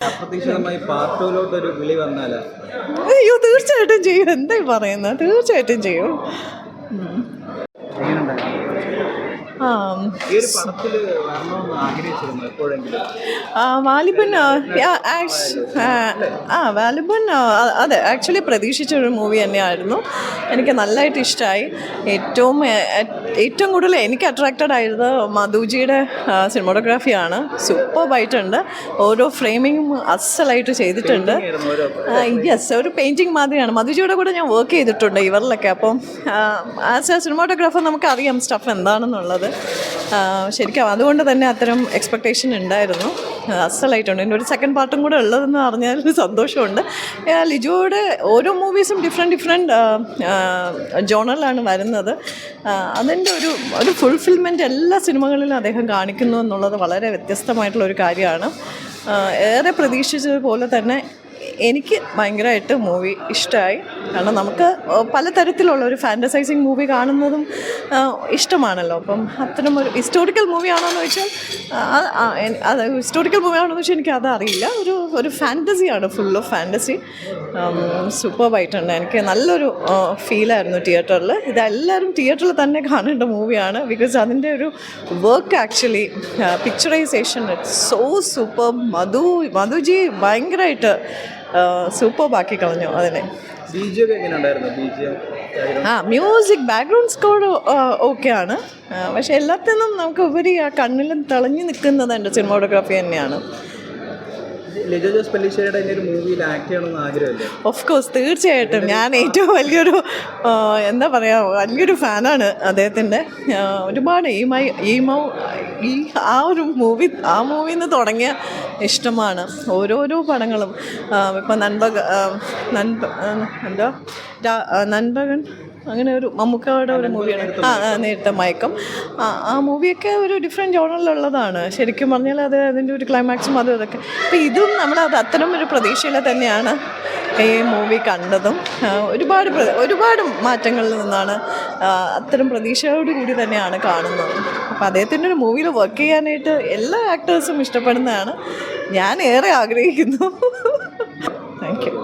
അപ്രതീക്ഷിതമായി പാർട്ടോയിലോട്ട് ഒരു വിളി വന്നാലാ? അയ്യോ തീർച്ചയായിട്ടും ചെയ്യും. എന്തായി പറയുന്നത് തീർച്ചയായിട്ടും ചെയ്യും. വാലിബൻ ആ, വാലിബൻ അതെ ആക്ച്വലി പ്രതീക്ഷിച്ച ഒരു മൂവി തന്നെയായിരുന്നു. എനിക്ക് നല്ലതായിട്ട് ഇഷ്ടമായി ഏറ്റവും ഏറ്റവും കൂടുതൽ എനിക്ക് അട്രാക്റ്റഡ് ആയത് മധുജിയുടെ സിനിമോട്ടോഗ്രാഫിയാണ് സൂപ്പർബായിട്ടുണ്ട് ഓരോ ഫ്രെയിമിങ്ങും അസലായിട്ട് ചെയ്തിട്ടുണ്ട്. യെസ് ഒരു പെയിന്റിങ് മാതിരിയാണ്. മധുജിയുടെ കൂടെ ഞാൻ വർക്ക് ചെയ്തിട്ടുണ്ട് ഇവരിലൊക്കെ. അപ്പം ആസ് എ സിനിമോട്ടോഗ്രാഫർ നമുക്കറിയാം സ്റ്റഫ് എന്താണെന്നുള്ളത്. ശരിക്കും അതുകൊണ്ട് തന്നെ അത്തരം എക്സ്പെക്റ്റേഷൻ ഉണ്ടായിരുന്നു. അസലായിട്ടുണ്ട്. എന്റെ ഒരു സെക്കൻഡ് പാർട്ടും കൂടെ ഉള്ളതെന്ന് അറിഞ്ഞാൽ സന്തോഷമുണ്ട്. ലിജോയുടെ ഓരോ മൂവീസും ഡിഫറെന്റ് ഡിഫറെന്റ് ജോണറിലാണ് വരുന്നത്. അതിന്റെ ഒരു ഒരു ഫുൾഫിൽമെന്റ് എല്ലാ സിനിമകളിലും അദ്ദേഹം കാണിക്കുന്നു എന്നുള്ളത് വളരെ വ്യത്യസ്തമായിട്ടുള്ള ഒരു കാര്യമാണ് ഏറെ പ്രതീക്ഷിച്ചതുപോലെ തന്നെ എനിക്ക് ഭയങ്കരമായിട്ട് മൂവി ഇഷ്ടമായി. കാരണം നമുക്ക് പലതരത്തിലുള്ള ഒരു ഫാന്റസൈസിങ് മൂവി കാണുന്നതും ഇഷ്ടമാണല്ലോ. അപ്പം അത്തരം ഒരു ഹിസ്റ്റോറിക്കൽ മൂവി ആണോ എന്ന് വെച്ചാൽ അത് ഹിസ്റ്റോറിക്കൽ മൂവിയാണോ എന്ന് വെച്ചാൽ എനിക്ക് അതറിയില്ല. ഒരു ഒരു ഫാന്റസിയാണ് ഫുൾ ഓഫ് ഫാന്റസി സൂപ്പർബായിട്ടുണ്ട് എനിക്ക് നല്ലൊരു ഫീലായിരുന്നു തിയേറ്ററിൽ ഇതെല്ലാവരും തിയേറ്ററിൽ തന്നെ കാണേണ്ട മൂവിയാണ് ബിക്കോസ് അതിന്റെ ഒരു work actually picturisation so super Madhu Madhuji ഭയങ്കരമായിട്ട് സൂപ്പർ ബാക്കി കളഞ്ഞു അതിനെ. ആ മ്യൂസിക് ബാക്ക്ഗ്രൗണ്ട് സ്കോർ ഓക്കെ ആണ്. ആ, പക്ഷെ എല്ലാത്തിനും നമുക്ക് ഉപരി ആ കണ്ണിലും തിളങ്ങി നിൽക്കുന്നത് എന്റെ സിനിമോഗ്രാഫി തന്നെയാണ്. മൂവിയിൽ ആക്ട് ഓഫ് കോഴ്സ് തീർച്ചയായിട്ടും. ഞാൻ ഏറ്റവും വലിയൊരു എന്താ പറയുക വലിയൊരു ഫാനാണ് അദ്ദേഹത്തിന്റെ. ഒരുപാട് ഈ മൈ ഈ ആ ഒരു മൂവി ആ മൂവിയിൽ നിന്ന് തുടങ്ങിയ ഇഷ്ടമാണ്. ഓരോരോ പടങ്ങളും. ഇപ്പം നൻപക നൻ നൻപ എന്താ? നൻപകൻ അങ്ങനെ ഒരു മമ്മൂക്കയുടെ ഒരു മൂവിയാണ് ആ നേരിട്ട മയക്കം. ആ മൂവിയൊക്കെ ഒരു ഡിഫറെന്റ് ജോണറിലുള്ളതാണ് ശരിക്കും പറഞ്ഞാൽ അത് അതിന്റെ ഒരു ക്ലൈമാക്സും അതും ഇതൊക്കെ. അപ്പോൾ ഇതും നമ്മൾ അത് അത്തരം ഒരു പ്രതീക്ഷയിൽ തന്നെയാണ് ഈ മൂവി കണ്ടതും. ഒരുപാട് ഒരുപാട് മാറ്റങ്ങളിൽ നിന്നാണ് അത്തരം പ്രതീക്ഷയോട് കൂടി തന്നെയാണ് കാണുന്നത്. അപ്പം അദ്ദേഹത്തിന്റെ ഒരു മൂവിയിൽ വർക്ക് ചെയ്യാനായിട്ട് എല്ലാ ആക്ടേഴ്സും ഇഷ്ടപ്പെടുന്നതാണ്. ഞാൻ ഏറെ ആഗ്രഹിക്കുന്നു.